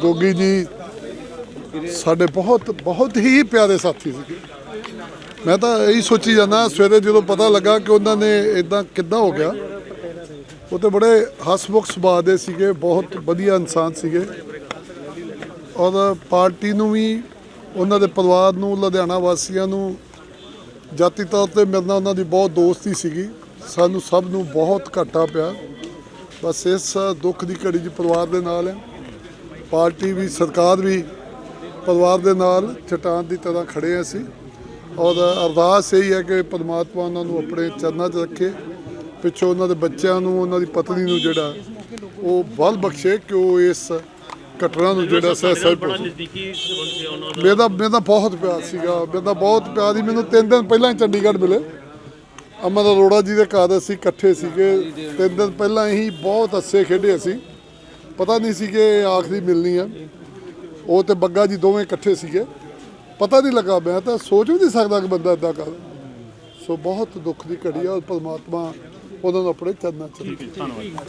ਗੋਗੀ ਜੀ ਸਾਡੇ ਬਹੁਤ ਬਹੁਤ ਹੀ ਪਿਆਰੇ ਸਾਥੀ ਸੀ। ਮੈਂ ਤਾਂ ਇਹੀ ਸੋਚੀ ਜਾਂਦਾ, ਸਵੇਰੇ ਜਦੋਂ ਪਤਾ ਲੱਗਾ ਕਿ ਉਹਨਾਂ ਨੇ ਇਦਾਂ ਕਿੱਦਾਂ ਹੋ ਗਿਆ, ਉਹ ਤੇ ਬੜੇ ਹਸਮੁਖ ਸੁਭਾਅ ਦੇ ਸੀਗੇ, ਬਹੁਤ ਵਧੀਆ ਇਨਸਾਨ ਸੀਗੇ। ਔਰ ਪਾਰਟੀ ਨੂੰ ਵੀ, ਉਹਨਾਂ ਦੇ ਪਰਿਵਾਰ ਨੂੰ, ਲੁਧਿਆਣਾ ਵਾਸੀਆਂ ਨੂੰ, ਜਾਤੀ ਤੌਰ ਤੇ ਮੇਰੇ ਨਾਲ ਉਹਨਾਂ ਦੀ ਬਹੁਤ ਦੋਸਤੀ ਸੀਗੀ। ਸਾਨੂੰ ਸਭ ਨੂੰ ਬਹੁਤ ਘਾਟਾ ਪਿਆ। ਬਸ ਇਸ ਦੁੱਖ ਦੀ ਘੜੀ 'ਚ ਪਰਿਵਾਰ ਦੇ ਨਾਲ ਹੈ। ਪਾਰਟੀ ਵੀ ਸਰਕਾਰ ਵੀ ਪਰਿਵਾਰ ਦੇ ਨਾਲ ਚਟਾਨ ਦੀ ਤਰ੍ਹਾਂ ਖੜੇ ਹਾਂ ਅਸੀਂ। ਔਰ ਅਰਦਾਸ ਇਹੀ ਹੈ ਕਿ ਪਰਮਾਤਮਾ ਉਹਨਾਂ ਨੂੰ ਆਪਣੇ ਚਰਨਾਂ 'ਚ ਰੱਖੇ। ਪਿੱਛੋਂ ਉਹਨਾਂ ਦੇ ਬੱਚਿਆਂ ਨੂੰ ਉਹਨਾਂ ਦੀ ਪਤਨੀ ਨੂੰ ਜਿਹੜਾ ਉਹ ਬਲ ਬਖਸ਼ੇ ਕਿ ਉਹ ਇਸ ਘਟਨਾ ਨੂੰ ਜਿਹੜਾ ਸਹਿ ਸਹਿ ਮੇਰਾ ਮੇਰਾ ਬਹੁਤ ਪਿਆਰ ਸੀਗਾ। ਮੇਰਾ ਬਹੁਤ ਪਿਆਰ ਸੀ। ਮੈਨੂੰ ਤਿੰਨ ਦਿਨ ਪਹਿਲਾਂ ਹੀ ਚੰਡੀਗੜ੍ਹ ਮਿਲੇ। ਅਮਰ ਅਰੋੜਾ ਜੀ ਦੇ ਘਰ ਅਸੀਂ ਇਕੱਠੇ ਸੀਗੇ। ਤਿੰਨ ਦਿਨ ਪਹਿਲਾਂ ਹੀ ਬਹੁਤ ਹੱਸੇ ਖੇਡੇ ਅਸੀਂ। ਪਤਾ ਨਹੀਂ ਸੀ ਕਿ ਇਹ ਆਖਰੀ ਮਿਲਣੀ ਆ। ਉਹ ਤੇ ਬੱਗਾ ਜੀ ਦੋਵੇਂ ਇਕੱਠੇ ਸੀਗੇ। ਪਤਾ ਨਹੀਂ ਲੱਗਾ, ਮੈਂ ਤਾਂ ਸੋਚ ਵੀ ਨਹੀਂ ਸਕਦਾ ਕਿ ਬੰਦਾ ਇਦਾਂ ਕਰ। ਸੋ ਬਹੁਤ ਦੁੱਖ ਦੀ ਘੜੀ ਆ ਔਰ ਪਰਮਾਤਮਾ ਉਹਨਾਂ ਨੂੰ ਆਪਣੇ ਚਰਨਾਂ ਚ ਧੰਨਵਾਦ।